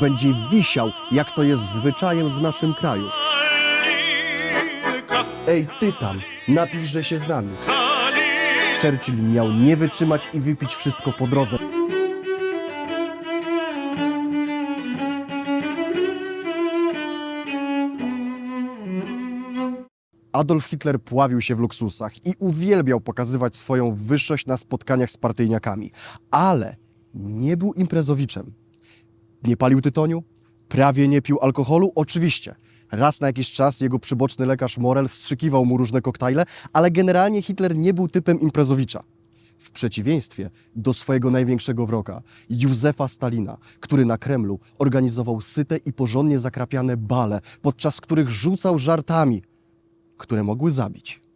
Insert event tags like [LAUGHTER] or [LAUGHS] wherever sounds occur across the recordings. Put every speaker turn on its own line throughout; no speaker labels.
będzie wisiał, jak to jest zwyczajem w naszym kraju. Ej, ty tam, napijże się z nami. Churchill miał nie wytrzymać i wypić wszystko po drodze. Adolf Hitler pławił się w luksusach i uwielbiał pokazywać swoją wyższość na spotkaniach z partyjniakami, ale nie był imprezowiczem. Nie palił tytoniu, prawie nie pił alkoholu, oczywiście. Raz na jakiś czas jego przyboczny lekarz Morel wstrzykiwał mu różne koktajle, ale generalnie Hitler nie był typem imprezowicza. W przeciwieństwie do swojego największego wroga, Józefa Stalina, który na Kremlu organizował syte i porządnie zakrapiane bale, podczas których rzucał żartami, które mogły zabić.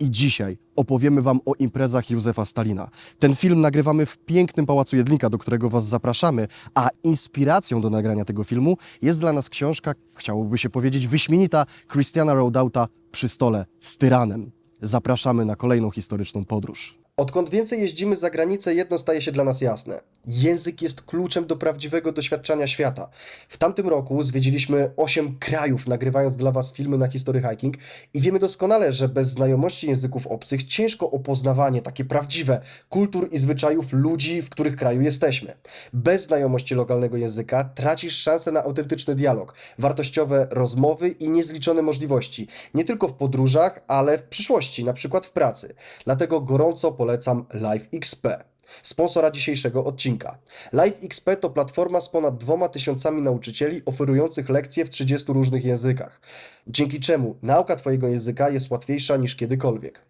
I dzisiaj opowiemy Wam o imprezach Józefa Stalina. Ten film nagrywamy w pięknym Pałacu Jedlinka, do którego Was zapraszamy, a inspiracją do nagrania tego filmu jest dla nas książka, chciałoby się powiedzieć, wyśmienita Christiana Rodauta Przy stole z tyranem. Zapraszamy na kolejną historyczną podróż. Odkąd więcej jeździmy za granicę, jedno staje się dla nas jasne. Język jest kluczem do prawdziwego doświadczenia świata. W tamtym roku zwiedziliśmy 8 krajów, nagrywając dla Was filmy na History Hiking i wiemy doskonale, że bez znajomości języków obcych ciężko o poznawanie takie prawdziwe kultur i zwyczajów ludzi, w których kraju jesteśmy. Bez znajomości lokalnego języka tracisz szansę na autentyczny dialog, wartościowe rozmowy i niezliczone możliwości, nie tylko w podróżach, ale w przyszłości, na przykład w pracy. Dlatego gorąco polecam LiveXP. Sponsora dzisiejszego odcinka. LiveXP to platforma z ponad dwoma tysiącami nauczycieli oferujących lekcje w 30 różnych językach, dzięki czemu nauka Twojego języka jest łatwiejsza niż kiedykolwiek.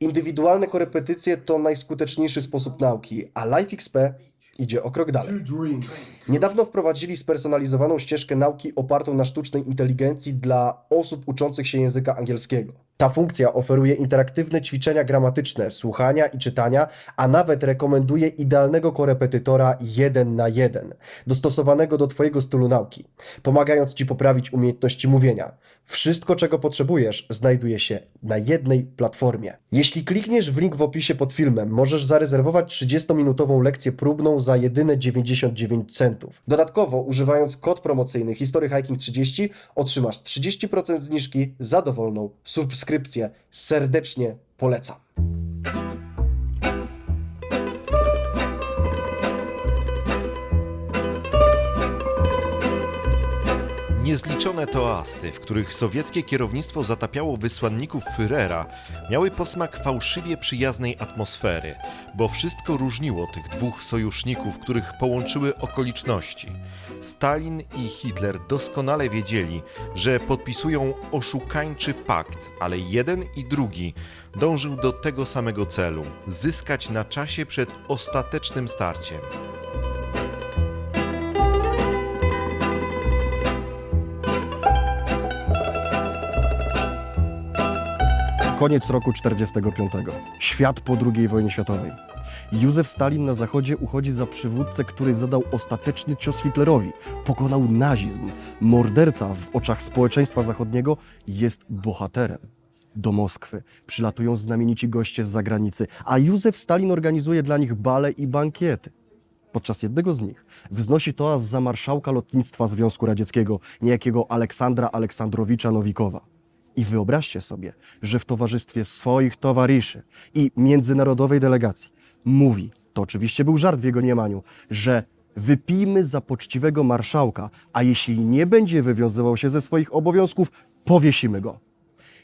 Indywidualne korepetycje to najskuteczniejszy sposób nauki, a LiveXP idzie o krok dalej. Niedawno wprowadzili spersonalizowaną ścieżkę nauki opartą na sztucznej inteligencji dla osób uczących się języka angielskiego. Ta funkcja oferuje interaktywne ćwiczenia gramatyczne, słuchania i czytania, a nawet rekomenduje idealnego korepetytora jeden na jeden, dostosowanego do Twojego stylu nauki, pomagając Ci poprawić umiejętności mówienia. Wszystko, czego potrzebujesz, znajduje się na jednej platformie. Jeśli klikniesz w link w opisie pod filmem, możesz zarezerwować 30-minutową lekcję próbną za jedyne 99 centów. Dodatkowo, używając kod promocyjny History Hiking 30, otrzymasz 30% zniżki za dowolną subskrypcję. Serdecznie polecam.
Niezliczone toasty, w których sowieckie kierownictwo zatapiało wysłanników Führera, miały posmak fałszywie przyjaznej atmosfery, bo wszystko różniło tych dwóch sojuszników, których połączyły okoliczności. Stalin i Hitler doskonale wiedzieli, że podpisują oszukańczy pakt, ale jeden i drugi dążył do tego samego celu zyskać na czasie przed ostatecznym starciem.
Koniec roku 45. Świat po II wojnie światowej. Józef Stalin na zachodzie uchodzi za przywódcę, który zadał ostateczny cios Hitlerowi, pokonał nazizm. Morderca w oczach społeczeństwa zachodniego jest bohaterem. Do Moskwy przylatują znamienici goście z zagranicy, a Józef Stalin organizuje dla nich bale i bankiety. Podczas jednego z nich wznosi toast za marszałka lotnictwa Związku Radzieckiego, niejakiego Aleksandra Aleksandrowicza Nowikowa. I wyobraźcie sobie, że w towarzystwie swoich towarzyszy i międzynarodowej delegacji mówi, to oczywiście był żart w jego niemaniu, że wypijmy za poczciwego marszałka, a jeśli nie będzie wywiązywał się ze swoich obowiązków, powiesimy go.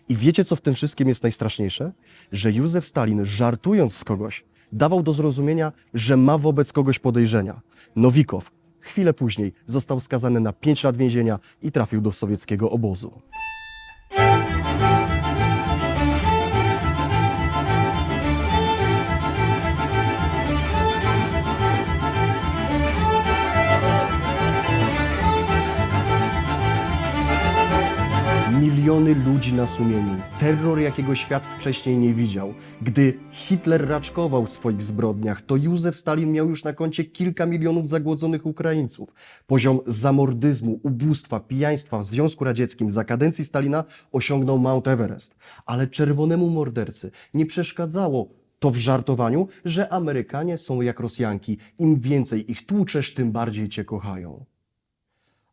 I wiecie, co w tym wszystkim jest najstraszniejsze? Że Józef Stalin, żartując z kogoś, dawał do zrozumienia, że ma wobec kogoś podejrzenia. Nowikow chwilę później został skazany na 5 lat więzienia i trafił do sowieckiego obozu. Miliony ludzi na sumieniu. Terror, jakiego świat wcześniej nie widział. Gdy Hitler raczkował w swoich zbrodniach, to Józef Stalin miał już na koncie kilka milionów zagłodzonych Ukraińców. Poziom zamordyzmu, ubóstwa, pijaństwa w Związku Radzieckim za kadencji Stalina osiągnął Mount Everest. Ale czerwonemu mordercy nie przeszkadzało to w żartowaniu, że Amerykanie są jak Rosjanki. Im więcej ich tłuczesz, tym bardziej cię kochają.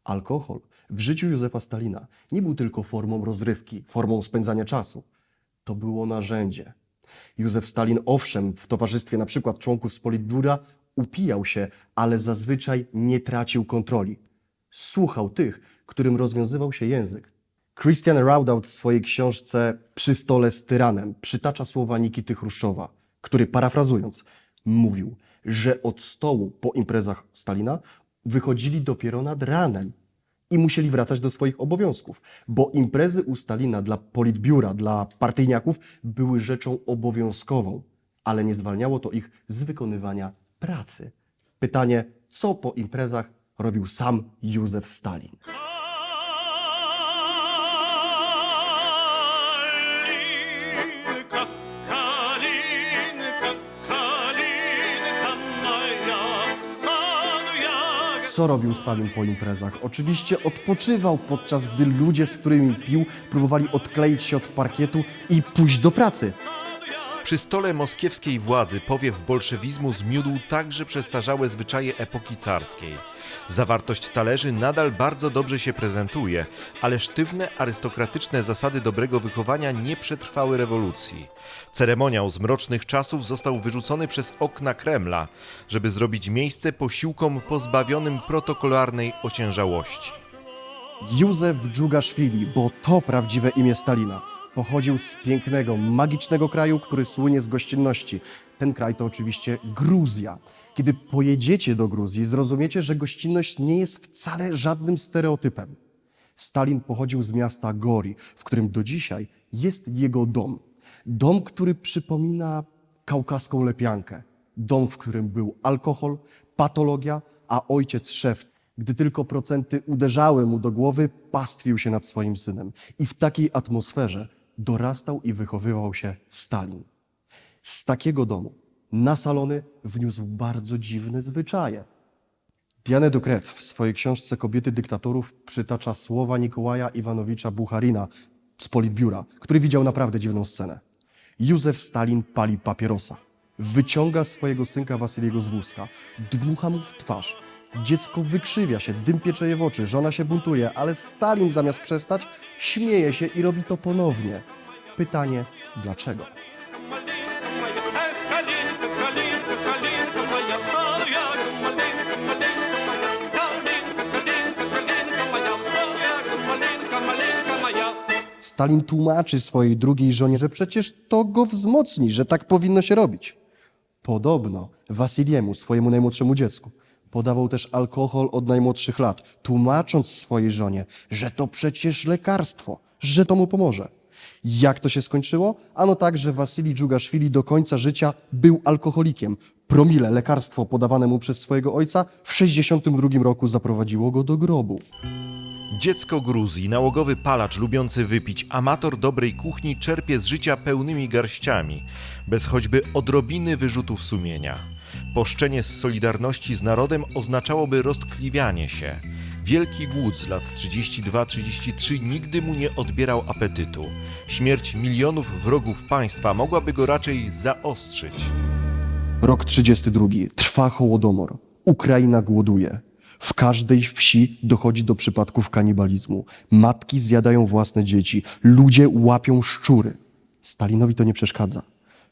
Alkohol w życiu Józefa Stalina nie był tylko formą rozrywki, formą spędzania czasu. To było narzędzie. Józef Stalin, owszem, w towarzystwie na przykład członków z Politbiura upijał się, ale zazwyczaj nie tracił kontroli. Słuchał tych, którym rozwiązywał się język. Christian Raudaut w swojej książce Przy stole z tyranem przytacza słowa Nikity Chruszczowa, który parafrazując mówił, że od stołu po imprezach Stalina wychodzili dopiero nad ranem i musieli wracać do swoich obowiązków, bo imprezy u Stalina dla politbiura, dla partyjniaków były rzeczą obowiązkową, ale nie zwalniało to ich z wykonywania pracy. Pytanie, co po imprezach robił sam Józef Stalin? Co robił Stalin po imprezach? Oczywiście odpoczywał, podczas gdy ludzie, z którymi pił, próbowali odkleić się od parkietu i pójść do pracy.
Przy stole moskiewskiej władzy powiew bolszewizmu zmiódł także przestarzałe zwyczaje epoki carskiej. Zawartość talerzy nadal bardzo dobrze się prezentuje, ale sztywne arystokratyczne zasady dobrego wychowania nie przetrwały rewolucji. Ceremoniał z mrocznych czasów został wyrzucony przez okna Kremla, żeby zrobić miejsce posiłkom pozbawionym protokolarnej ociężałości.
Józef Dżugaszwili, bo to prawdziwe imię Stalina. Pochodził z pięknego, magicznego kraju, który słynie z gościnności. Ten kraj to oczywiście Gruzja. Kiedy pojedziecie do Gruzji, zrozumiecie, że gościnność nie jest wcale żadnym stereotypem. Stalin pochodził z miasta Gori, w którym do dzisiaj jest jego dom. Dom, który przypomina kaukaską lepiankę. Dom, w którym był alkohol, patologia, a ojciec szewc. Gdy tylko procenty uderzały mu do głowy, pastwił się nad swoim synem. I w takiej atmosferze dorastał i wychowywał się Stalin. Z takiego domu na salony wniósł bardzo dziwne zwyczaje. Diane Ducret w swojej książce Kobiety dyktatorów przytacza słowa Nikołaja Iwanowicza Bucharina z Politbiura, który widział naprawdę dziwną scenę. Józef Stalin pali papierosa. Wyciąga swojego synka Wasyliego z wózka, dmucha mu w twarz. Dziecko wykrzywia się, dym pieczeje w oczy, żona się buntuje, ale Stalin zamiast przestać, śmieje się i robi to ponownie. Pytanie dlaczego? Stalin tłumaczy swojej drugiej żonie, że przecież to go wzmocni, że tak powinno się robić. Podobno Wasiliemu, swojemu najmłodszemu dziecku podawał też alkohol od najmłodszych lat, tłumacząc swojej żonie, że to przecież lekarstwo, że to mu pomoże. Jak to się skończyło? Ano tak, że Wasylij Dżugaszwili do końca życia był alkoholikiem. Promile, lekarstwo podawane mu przez swojego ojca, w 62 roku zaprowadziło go do grobu.
Dziecko Gruzji, nałogowy palacz lubiący wypić, amator dobrej kuchni czerpie z życia pełnymi garściami, bez choćby odrobiny wyrzutów sumienia. Poszczenie z solidarności z narodem oznaczałoby roztkliwianie się. Wielki głód z lat 32-33 nigdy mu nie odbierał apetytu. Śmierć milionów wrogów państwa mogłaby go raczej zaostrzyć.
Rok 32. Trwa Hołodomor. Ukraina głoduje. W każdej wsi dochodzi do przypadków kanibalizmu. Matki zjadają własne dzieci. Ludzie łapią szczury. Stalinowi to nie przeszkadza.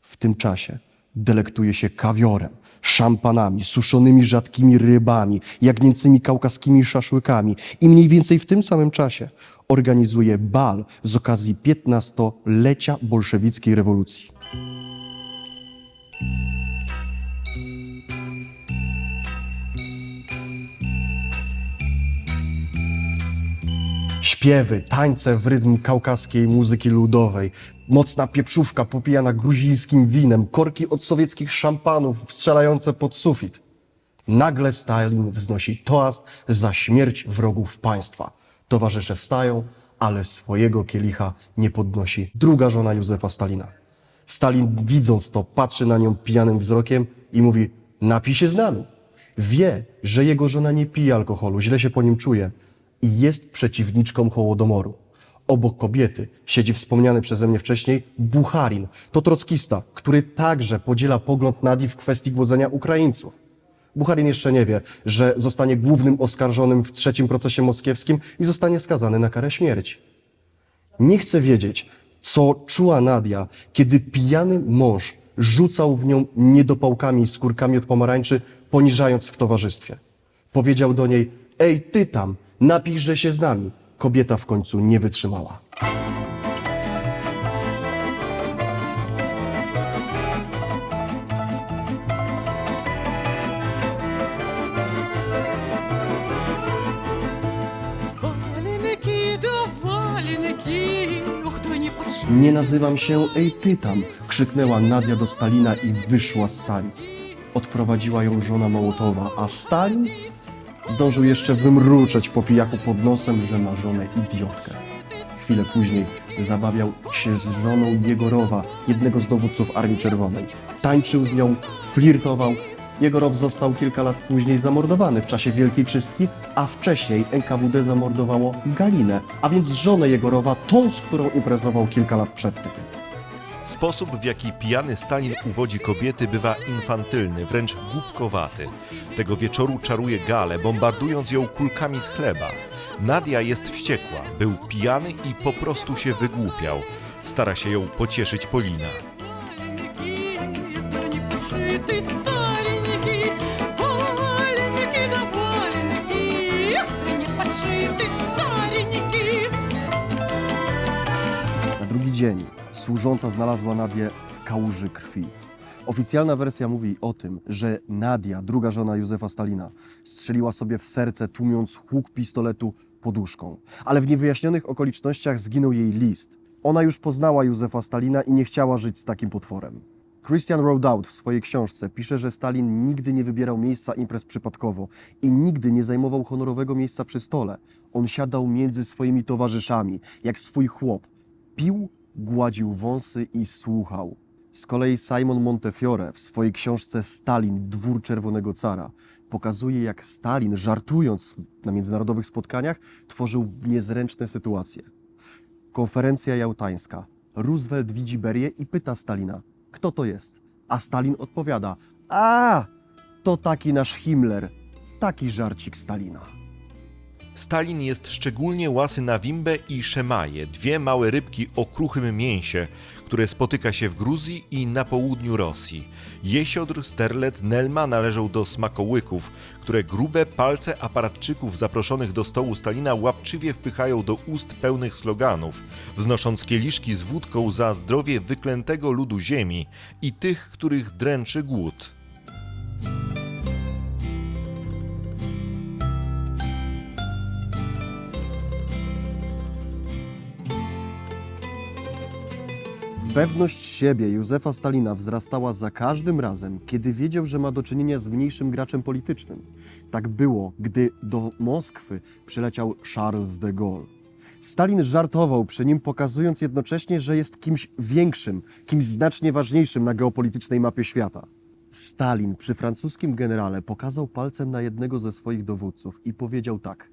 W tym czasie delektuje się kawiorem, szampanami, suszonymi rzadkimi rybami, jagnięcymi kaukaskimi szaszłykami i mniej więcej w tym samym czasie organizuje bal z okazji 15-lecia bolszewickiej rewolucji. Śpiewy, tańce w rytm kaukaskiej muzyki ludowej, mocna pieprzówka popijana gruzińskim winem, korki od sowieckich szampanów strzelające pod sufit. Nagle Stalin wznosi toast za śmierć wrogów państwa. Towarzysze wstają, ale swojego kielicha nie podnosi druga żona Józefa Stalina. Stalin widząc to patrzy na nią pijanym wzrokiem i mówi napij się z nami. Wie, że jego żona nie pije alkoholu, źle się po nim czuje i jest przeciwniczką Hołodomoru. Obok kobiety siedzi wspomniany przeze mnie wcześniej Bucharin. To trockista, który także podziela pogląd Nadi w kwestii głodzenia Ukraińców. Bucharin jeszcze nie wie, że zostanie głównym oskarżonym w trzecim procesie moskiewskim i zostanie skazany na karę śmierci. Nie chce wiedzieć, co czuła Nadia, kiedy pijany mąż rzucał w nią niedopałkami i skórkami od pomarańczy, poniżając w towarzystwie. Powiedział do niej, ej ty tam, napijże się z nami Kobieta w końcu nie wytrzymała.
Валеники, да валеники, ух, да не подши.
Nie nazywam się Ej ty tam, krzyknęła Nadia do Stalina i wyszła z sali. Odprowadziła ją żona Mołotowa, a Stalin zdążył jeszcze wymruczeć po pijaku pod nosem, że ma żonę idiotkę. Chwilę później zabawiał się z żoną Jegorowa, jednego z dowódców Armii Czerwonej. Tańczył z nią, flirtował. Jegorow został kilka lat później zamordowany w czasie Wielkiej Czystki, a wcześniej NKWD zamordowało Galinę, a więc żonę Jegorowa, tą, z którą imprezował kilka lat przedtem.
Sposób, w jaki pijany Stalin uwodzi kobiety, bywa infantylny, wręcz głupkowaty. Tego wieczoru czaruje Galę, bombardując ją kulkami z chleba. Nadia jest wściekła, był pijany i po prostu się wygłupiał. Stara się ją pocieszyć Polina.
Na drugi dzień służąca znalazła Nadię w kałuży krwi. Oficjalna wersja mówi o tym, że Nadia, druga żona Józefa Stalina, strzeliła sobie w serce, tłumiąc huk pistoletu poduszką. Ale w niewyjaśnionych okolicznościach zginął jej list. Ona już poznała Józefa Stalina i nie chciała żyć z takim potworem. Christian Rodout w swojej książce pisze, że Stalin nigdy nie wybierał miejsca imprez przypadkowo i nigdy nie zajmował honorowego miejsca przy stole. On siadał między swoimi towarzyszami, jak swój chłop. Pił, gładził wąsy i słuchał. Z kolei Simon Montefiore w swojej książce Stalin, dwór czerwonego cara, pokazuje jak Stalin, żartując na międzynarodowych spotkaniach, tworzył niezręczne sytuacje. Konferencja jałtańska. Roosevelt widzi Berię i pyta Stalina, kto to jest? A Stalin odpowiada, a, to taki nasz Himmler, taki żarcik Stalina.
Stalin jest szczególnie łasy na wimbę i szemaje, dwie małe rybki o kruchym mięsie, które spotyka się w Gruzji i na południu Rosji. Jesiodr, sterlet, nelma należą do smakołyków, które grube palce aparatczyków zaproszonych do stołu Stalina łapczywie wpychają do ust pełnych sloganów, wznosząc kieliszki z wódką za zdrowie wyklętego ludu ziemi i tych, których dręczy głód.
Pewność siebie Józefa Stalina wzrastała za każdym razem, kiedy wiedział, że ma do czynienia z mniejszym graczem politycznym. Tak było, gdy do Moskwy przyleciał Charles de Gaulle. Stalin żartował przy nim, pokazując jednocześnie, że jest kimś większym, kimś znacznie ważniejszym na geopolitycznej mapie świata. Stalin przy francuskim generale pokazał palcem na jednego ze swoich dowódców i powiedział tak: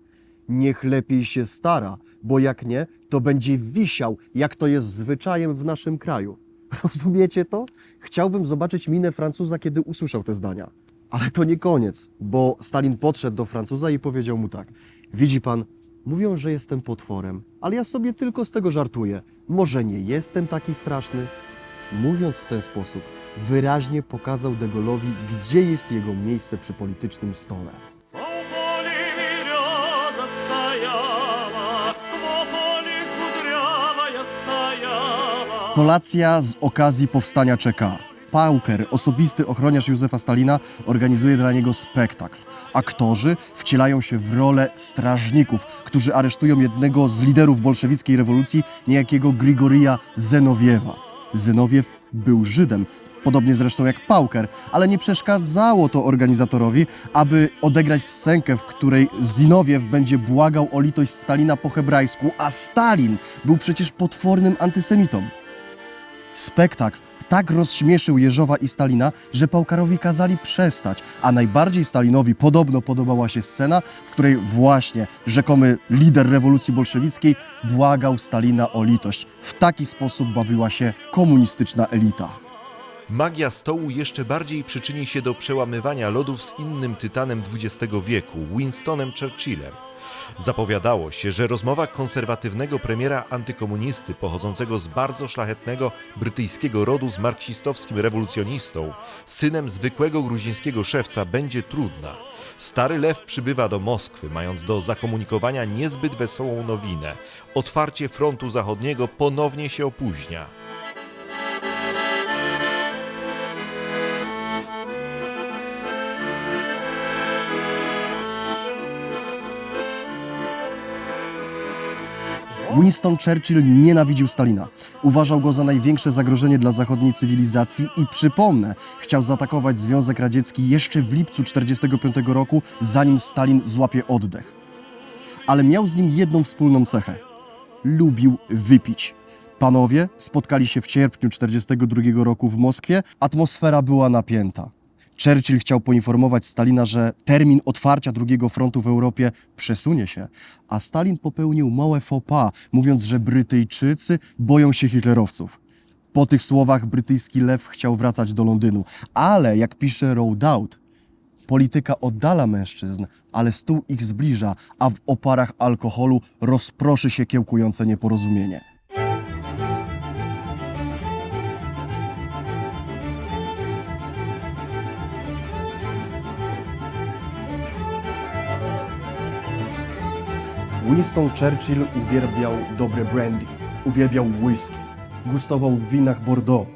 Niech lepiej się stara, bo jak nie, to będzie wisiał, jak to jest zwyczajem w naszym kraju. [LAUGHS] Rozumiecie to? Chciałbym zobaczyć minę Francuza, kiedy usłyszał te zdania. Ale to nie koniec, bo Stalin podszedł do Francuza i powiedział mu tak: Widzi pan, mówią, że jestem potworem, ale ja sobie tylko z tego żartuję. Może nie jestem taki straszny? Mówiąc w ten sposób, wyraźnie pokazał De Gaulle'owi, gdzie jest jego miejsce przy politycznym stole. Kolacja z okazji powstania ČK. Pauker, osobisty ochroniarz Józefa Stalina, organizuje dla niego spektakl. Aktorzy wcielają się w rolę strażników, którzy aresztują jednego z liderów bolszewickiej rewolucji, niejakiego Grigorija Zenowiewa. Zenowiew był Żydem, podobnie zresztą jak Pauker, ale nie przeszkadzało to organizatorowi, aby odegrać scenkę, w której Zinowiew będzie błagał o litość Stalina po hebrajsku, a Stalin był przecież potwornym antysemitą. Spektakl tak rozśmieszył Jeżowa i Stalina, że Pałkarowi kazali przestać, a najbardziej Stalinowi podobno podobała się scena, w której właśnie rzekomy lider rewolucji bolszewickiej błagał Stalina o litość. W taki sposób bawiła się komunistyczna elita.
Magia stołu jeszcze bardziej przyczyni się do przełamywania lodów z innym tytanem XX wieku, Winstonem Churchillem. Zapowiadało się, że rozmowa konserwatywnego premiera antykomunisty pochodzącego z bardzo szlachetnego brytyjskiego rodu z marksistowskim rewolucjonistą, synem zwykłego gruzińskiego szewca, będzie trudna. Stary Lew przybywa do Moskwy, mając do zakomunikowania niezbyt wesołą nowinę. Otwarcie frontu zachodniego ponownie się opóźnia.
Winston Churchill nienawidził Stalina. Uważał go za największe zagrożenie dla zachodniej cywilizacji i przypomnę, chciał zaatakować Związek Radziecki jeszcze w lipcu 1945 roku, zanim Stalin złapie oddech. Ale miał z nim jedną wspólną cechę. Lubił wypić. Panowie spotkali się w sierpniu 1942 roku w Moskwie. Atmosfera była napięta. Churchill chciał poinformować Stalina, że termin otwarcia drugiego frontu w Europie przesunie się, a Stalin popełnił małe faux pas, mówiąc, że Brytyjczycy boją się hitlerowców. Po tych słowach brytyjski lew chciał wracać do Londynu, ale jak pisze Rodout, polityka oddala mężczyzn, ale stół ich zbliża, a w oparach alkoholu rozproszy się kiełkujące nieporozumienie. Winston Churchill uwielbiał dobre brandy, uwielbiał whisky, gustował w winach Bordeaux,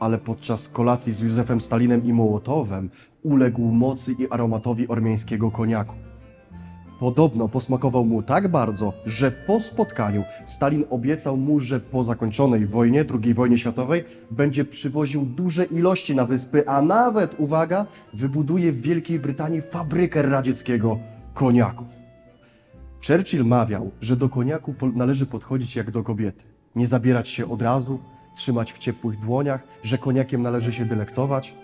ale podczas kolacji z Józefem Stalinem i Mołotowem uległ mocy i aromatowi ormiańskiego koniaku. Podobno posmakował mu tak bardzo, że po spotkaniu Stalin obiecał mu, że po zakończonej wojnie, II wojnie światowej, będzie przywoził duże ilości na wyspy, a nawet, uwaga, wybuduje w Wielkiej Brytanii fabrykę radzieckiego koniaku. Churchill mawiał, że do koniaku należy podchodzić jak do kobiety. Nie zabierać się od razu, trzymać w ciepłych dłoniach, że koniakiem należy się delektować.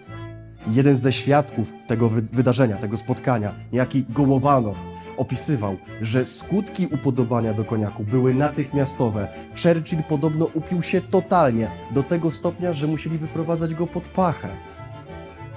Jeden ze świadków tego wy- wydarzenia, tego spotkania, niejaki Gołowanow, opisywał, że skutki upodobania do koniaku były natychmiastowe. Churchill podobno upił się totalnie, do tego stopnia, że musieli wyprowadzać go pod pachę.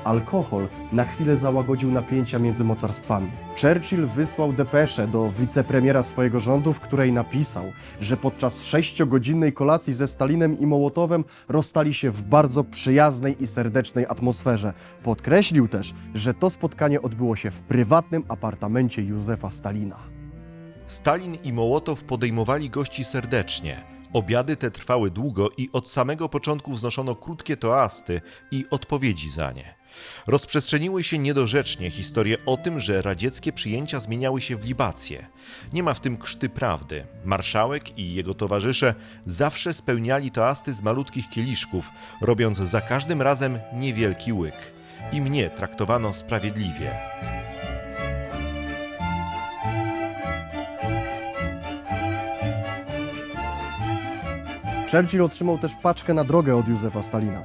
Alkohol na chwilę załagodził napięcia między mocarstwami. Churchill wysłał depeszę do wicepremiera swojego rządu, w której napisał, że podczas sześciogodzinnej kolacji ze Stalinem i Mołotowem rozstali się w bardzo przyjaznej i serdecznej atmosferze. Podkreślił też, że to spotkanie odbyło się w prywatnym apartamencie Józefa Stalina.
Stalin i Mołotow podejmowali gości serdecznie. Obiady te trwały długo i od samego początku wznoszono krótkie toasty i odpowiedzi za nie. Rozprzestrzeniły się niedorzecznie historie o tym, że radzieckie przyjęcia zmieniały się w libacje. Nie ma w tym krzty prawdy. Marszałek i jego towarzysze zawsze spełniali toasty z malutkich kieliszków, robiąc za każdym razem niewielki łyk. I mnie traktowano sprawiedliwie.
Churchill otrzymał też paczkę na drogę od Józefa Stalina.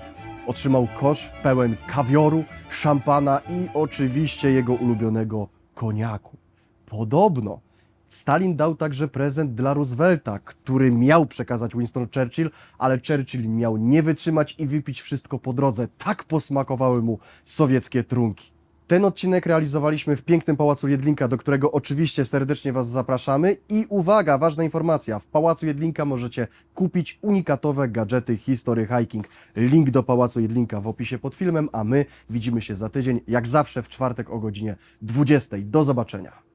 Otrzymał kosz pełen kawioru, szampana i oczywiście jego ulubionego koniaku. Podobno Stalin dał także prezent dla Roosevelta, który miał przekazać Winston Churchill, ale Churchill miał nie wytrzymać i wypić wszystko po drodze. Tak posmakowały mu sowieckie trunki. Ten odcinek realizowaliśmy w pięknym Pałacu Jedlinka, do którego oczywiście serdecznie Was zapraszamy. I uwaga, ważna informacja, w Pałacu Jedlinka możecie kupić unikatowe gadżety History Hiking. Link do Pałacu Jedlinka w opisie pod filmem, a my widzimy się za tydzień, jak zawsze w czwartek o godzinie 20. Do zobaczenia.